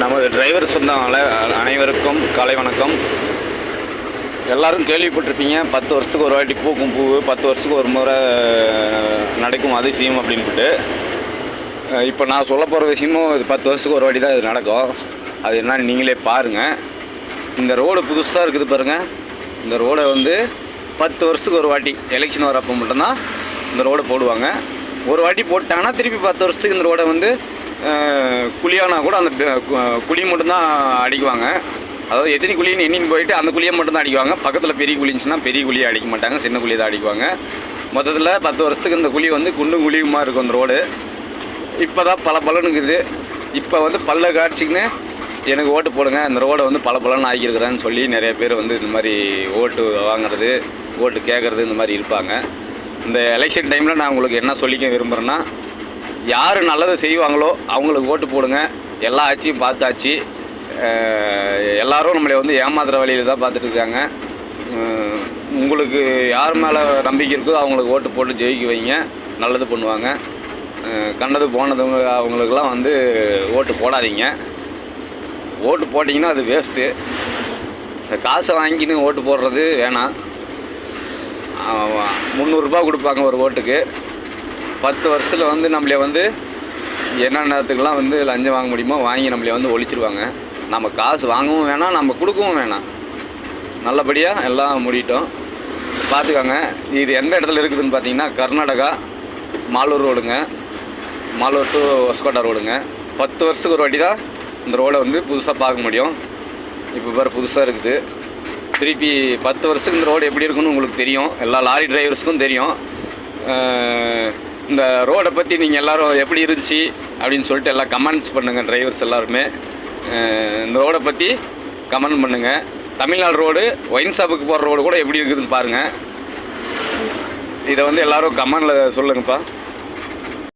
நமது டிரைவர் சொந்தங்கள அனைவருக்கும் காலை வணக்கம். எல்லாரும் கேள்விப்பட்டிருப்பீங்க பத்து வருஷத்துக்கு ஒரு வாட்டி பூக்கும் பூ பத்து வருஷத்துக்கு ஒரு முறை நடக்கும் அதிசயம் அப்படின்ட்டு இப்போ நான் சொல்ல போகிற விஷயமும் இது பத்து வருஷத்துக்கு ஒரு வாட்டி தான் இது நடக்கும். அது என்னன்னு நீங்களே பாருங்கள் இந்த ரோடு புதுசாக இருக்குது பாருங்கள் இந்த ரோடை வந்து பத்து வருஷத்துக்கு ஒரு வாட்டி எலெக்ஷன் வரப்போ மட்டும்தான் இந்த ரோடை போடுவாங்க. ஒரு வாட்டி போட்டாங்கன்னா திருப்பி பத்து வருஷத்துக்கு இந்த ரோடை வந்து குழியானா கூட அந்த கு- குழி மட்டும்தான் அடிக்குவாங்க. அதாவது எத்தனை குழின்னு எண்ணின்னு போயிட்டு அந்த குழியை மட்டும்தான் அடிக்குவாங்க. பக்கத்தில் பெரிய குழி இருந்துச்சுன்னா பெரிய குழியை அடிக்க மாட்டாங்க. சின்ன குழியை தான் அடிக்குவாங்க. மொத்தத்தில் பத்து வருஷத்துக்கு இந்த குழி வந்து குண்டும் குழியுமா இருக்கும் அந்த ரோடு. இப்போ தான் பல பலனுக்குது இப்போ வந்து பல்ல காட்சிக்குன்னு எனக்கு ஓட்டு போடுங்க. இந்த ரோடை வந்து பல பலன் ஆகியிருக்கிறேன்னு சொல்லி நிறைய பேர் வந்து இந்த மாதிரி ஓட்டு வாங்குறது ஓட்டு கேட்குறது இந்த மாதிரி இருப்பாங்க. இந்த எலெக்ஷன் டைமில் நான் உங்களுக்கு என்ன சொல்லிக்க விரும்புகிறேன்னா யார் நல்லது செய்வாங்களோ அவங்களுக்கு ஓட்டு போடுங்க. எல்லா ஆட்சியும் பார்த்தாச்சு. எல்லாரும் நம்மளை வந்து ஏமாத்துற வழியில் தான் பார்த்துட்டு இருக்காங்க. உங்களுக்கு யார் மேலே நம்பிக்கை இருக்கோ அவங்களுக்கு ஓட்டு போட்டு ஜெயிக்க வைங்க. நல்லது பண்ணுவாங்க. கண்டது போனதுங்க அவங்களுக்கெல்லாம் வந்து ஓட்டு போடாதீங்க. ஓட்டு போட்டிங்கன்னா அது வேஸ்ட்டு காசை வாங்கின்னு ஓட்டு போடுறது வேணாம். முந்நூறுரூபா கொடுப்பாங்க ஒரு ஓட்டுக்கு. பத்து வருஷத்தில் வந்து நம்மள வந்து என்னென்னத்துக்கெல்லாம் வந்து லஞ்சம் வாங்க முடியுமோ வாங்கி நம்மளே வந்து ஒழிச்சிருவாங்க. நம்ம காசு வாங்கவும் வேணாம் நம்ம கொடுக்கவும் வேணாம். நல்லபடியாக எல்லாம் முடிட்டோம். பார்த்துக்கோங்க இது எந்த இடத்துல இருக்குதுன்னு பார்த்தீங்கன்னா கர்நாடகா மாலூர் ரோடுங்க. மாலூர் டு ஒஸ்கோட்டா ரோடுங்க. பத்து வருஷத்துக்கு ஒரு வாட்டி தான் இந்த ரோடை வந்து புதுசாக பார்க்க முடியும். இப்போ வேறு புதுசாக இருக்குது. திருப்பி பத்து வருஷத்துக்கு இந்த ரோடு எப்படி இருக்குன்னு உங்களுக்கு தெரியும். எல்லா லாரி டிரைவர்ஸுக்கும் தெரியும். இந்த ரோடை பற்றி நீங்கள் எல்லோரும் எப்படி இருந்துச்சு அப்படின்னு சொல்லிட்டு எல்லாம் கமெண்ட்ஸ் பண்ணுங்கள் டிரைவர்ஸ் எல்லாருமே. இந்த ரோடை பற்றி கமெண்ட் பண்ணுங்கள் தமிழ்நாடு ரோடு ஒயின் ஷாப்புக்கு போகிற ரோடு கூட எப்படி இருக்குதுன்னு பாருங்கள் இதை வந்து எல்லோரும் கமெண்டில் சொல்லுங்கப்பா.